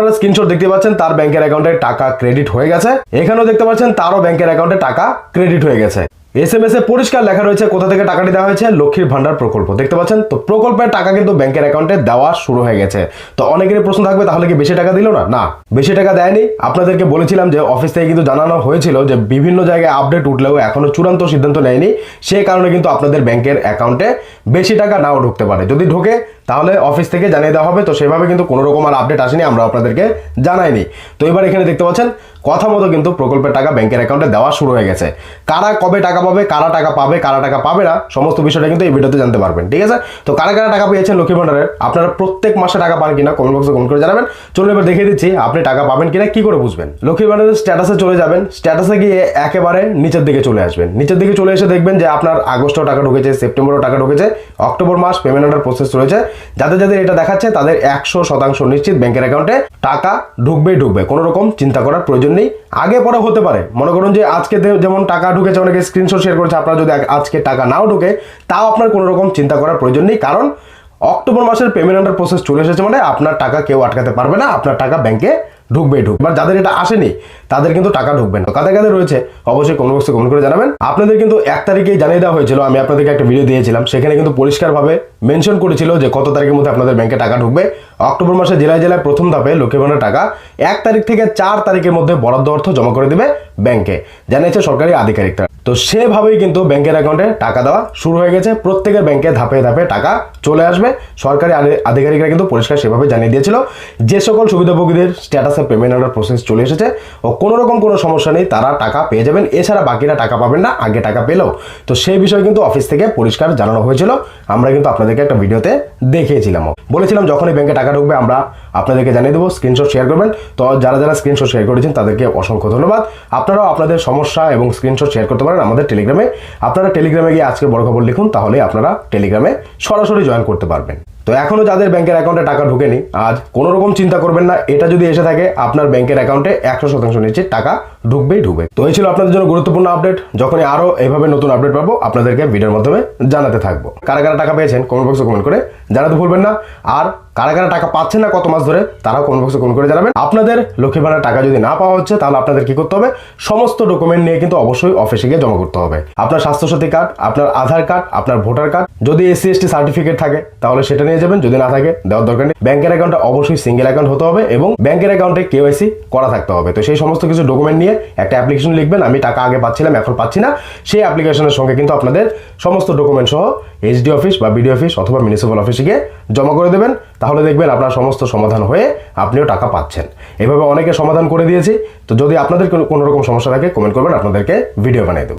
আপনারা স্ক্রিনশট দেখতে পাচ্ছেন, তার ব্যাংকের অ্যাকাউন্টে টাকা ক্রেডিট হয়ে গেছে। এখানেও দেখতে পাচ্ছেন, তারও ব্যাংকের অ্যাকাউন্টে টাকা ক্রেডিট হয়ে গেছে। এস এম এস এ পরিষ্কার লেখা রয়েছে কোথা থেকে টাকাটি দেওয়া হয়েছে, লক্ষ্মীর ভান্ডার প্রকল্প। দেখতে পাচ্ছেন, তো প্রকল্পের টাকা কিন্তু ব্যাংকের অ্যাকাউন্টে দেওয়া শুরু হয়ে গেছে। তো অনেকেরই প্রশ্ন থাকবে, তাহলে কি বেশি টাকা দিল না? না, বেশি টাকা দেয়নি। আপনাদেরকে বলেছিলাম যে অফিস থেকে কিন্তু জানানো হয়েছিল যে, বিভিন্ন জায়গায় আপডেট উঠলেও এখনও চূড়ান্ত সিদ্ধান্ত নেয়নি। সেই কারণে কিন্তু আপনাদের ব্যাংকের অ্যাকাউন্টে বেশি টাকা নাও ঢুকতে পারে। যদি ঢোকে তাহলে অফিস থেকে জানিয়ে দেওয়া হবে। তো সেভাবে কিন্তু কোনো রকম আর আপডেট আসেনি, আমরা আপনাদেরকে জানাইনি। তো এবার এখানে দেখতে পাচ্ছেন, কথা মতো কিন্তু প্রকল্পের টাকা ব্যাংকের অ্যাকাউন্টে দেওয়া শুরু হয়ে গেছে। কারা কবে টাকা পাবে, কারা টাকা পাবে, কারা টাকা পাবে না, সমস্ত বিষয়টা কিন্তু এই ভিডিওতে জানতে পারবেন, ঠিক আছে? তো কারা কারা টাকা পেয়েছেন লক্ষ্মী ভান্ডারের, আপনারা প্রত্যেক মাসে টাকা পান কিনা কমেন্ট বক্সে কমেন্ট করে জানাবেন। চলুন এবার দেখিয়ে দিচ্ছি, আপনি টাকা পাবেন কিনা, কি করে বুঝবেন? লক্ষ্মী ভান্ডারের স্ট্যাটাসে চলে যাবেন স্ট্যাটাসে গিয়ে একেবারে নিচের দিকে চলে আসবেন। নিচের দিকে চলে এসে দেখবেন যে আপনার আগস্টও টাকা ঢুকেছে, সেপ্টেম্বরও টাকা ঢুকেছে, অক্টোবর মাস পেমেন্ট অর্ডার প্রসেস রয়েছে। যাদের যাদের এটা দেখাচ্ছে, তাদের একশো শতাংশ নিশ্চিত ব্যাংকের অ্যাকাউন্টে টাকা ঢুকবেই ঢুকবে। কোনো রকম চিন্তা করার প্রয়োজন নেই। আগে পরে হতে পারে। মনে করুন যে আজকে যেমন টাকা ঢুকেছে, অনেকে স্ক্রিনশট শেয়ার করেছে, আপনার যদি আজকে টাকা নাও ঢুকে, তাও আপনার কোনো রকম চিন্তা করার প্রয়োজন নেই। কারণ অক্টোবর মাসের পেমেন্ট অর্ডার প্রসেস চলে এসেছে মানে আপনার টাকা কেউ আটকাতে পারবে না, আপনার টাকা ব্যাংকে ঢুকবেই ঢুকবে। বা যাদের এটা আসেনি, তাদের কিন্তু টাকা ঢুকবে না। কাদের কাদের রয়েছে, অবশ্যই কমেন্ট বক্সে কমেন্ট করে জানাবেন। আপনাদের কিন্তু এক তারিখেই জানিয়ে দেওয়া হয়েছিল, আমি আপনাদেরকে একটা ভিডিও দিয়েছিলাম, সেখানে কিন্তু পরিষ্কারভাবে মেনশন করেছিল যে কত তারিখের মধ্যে আপনাদের ব্যাংকে টাকা ঢুকবে। অক্টোবর মাসে জেলায় জেলায় প্রথম ধাপে লক্ষ্মী ভাণ্ডার টাকা, এক তারিখ থেকে চার তারিখের মধ্যে বরাদ্দ অর্থ জমা করে দেবে ব্যাংকে, জানিয়েছে সরকারি আধিকারিকরা। তো সেভাবেই কিন্তু ব্যাংকের অ্যাকাউন্টে টাকা দেওয়া শুরু হয়ে গেছে। প্রত্যেকের ব্যাংকে ধাপে ধাপে টাকা চলে আসবে। সরকারি আধিকারিকরা কিন্তু পরিষ্কার সেভাবে জানিয়ে দিয়েছিল যে সকল সুবিধাভোগীদের স্ট্যাটাসে পেমেন্ট অর্ডার প্রসেস চলে এসেছে ও কোনো রকম কোনো সমস্যা নেই, তারা টাকা পেয়ে যাবেন। এছাড়া বাকিরা টাকা পাবেন না, আগে টাকা পেলেও। তো সেই বিষয়ে কিন্তু অফিস থেকে পরিষ্কার জানানো হয়েছিল। আমরা কিন্তু আপনাদেরকে একটা ভিডিওতে দেখিয়েছিলাম। বলেছিলাম যখনই ব্যাংকে টাকা ঢুকবে, আমরা আপনাদেরকে জানিয়ে দেবো স্ক্রিনশট শেয়ার করবেন। তো যারা যারা স্ক্রিনশট শেয়ার করেছেন, তাদেরকে অসংখ্য ধন্যবাদ। আপনারাও আপনাদের সমস্যা এবং স্ক্রিনশট শেয়ার করতে পারেন আমাদের টেলিগ্রামে আপনারা টেলিগ্রামে গিয়ে আজকে বড় খবর লিখুন তাহলে আপনারা টেলিগ্রামে সরাসরি জয়েন করতে পারবেন। তো এখনও যাদের ব্যাংকের অ্যাকাউন্টে টাকা ঢুকেনি, আজ কোনো রকম চিন্তা করবেন না, এটা যদি এসে থাকে, আপনার ব্যাংকের অ্যাকাউন্টে একশো শতাংশ নিচে টাকা ঢুকবেই ঢুকবে। তো এই ছিল আপনাদের জন্য গুরুত্বপূর্ণ আপডেট, যখনই আরও এইভাবে নতুন আপডেট পাবো, আপনাদেরকে ভিডিওর মাধ্যমে জানাতে থাকব। কারা কারা টাকা পেয়েছেন কমেন্ট বক্সে কমেন্ট করে জানাতে ভুলবেন না। আর কারা কারা টাকা পাচ্ছেন না, কত মাস ধরে, তারাও কমেন্ট বক্সে কমেন্ট করে জানাবেন। আপনাদের লক্ষ্মী ভাড়ার টাকা যদি না পাওয়া হচ্ছে, তাহলে আপনাদের কি করতে হবে? সমস্ত ডকুমেন্ট নিয়ে কিন্তু অবশ্যই অফিসে গিয়ে জমা করতে হবে। আপনার স্বাস্থ্যসাথী কার্ড আপনার আধার কার্ড আপনার ভোটার কার্ড যদি এসসি এসটি সার্টিফিকেট থাকে, তাহলে সেটা নিয়ে যাবেন, যদি না থাকে দেওয়ার দরকার নেই। ব্যাংকের অ্যাকাউন্টে অবশ্যই সিঙ্গেল অ্যাকাউন্ট হতে হবে এবং ব্যাংকের অ্যাকাউন্টে কেওয়াইসি করা থাকতে হবে। তো সেই সমস্ত কিছু ডকুমেন্ট নিয়ে একটা অ্যাপ্লিকেশন লিখবেন, আমি টাকা আগে পাচ্ছিলাম, এখন পাচ্ছি না। সেই অ্যাপ্লিকেশনের সঙ্গে কিন্তু আপনাদের সমস্ত ডকুমেন্ট সহ এইচডি অফিস বা বিডি অফিস অথবা মিউনিসিপ্যাল অফিসে গিয়ে জমা করে দেবেন। তাহলে দেখবেন আপনার সমস্ত সমাধান হয়ে আপনিও টাকা পাচ্ছেন। এভাবে অনেকে সমাধান করে দিয়েছি। তো যদি আপনাদের কোনো রকম সমস্যা থাকে কমেন্ট করবেন, আপনাদেরকে ভিডিও বানিয়ে দেবো।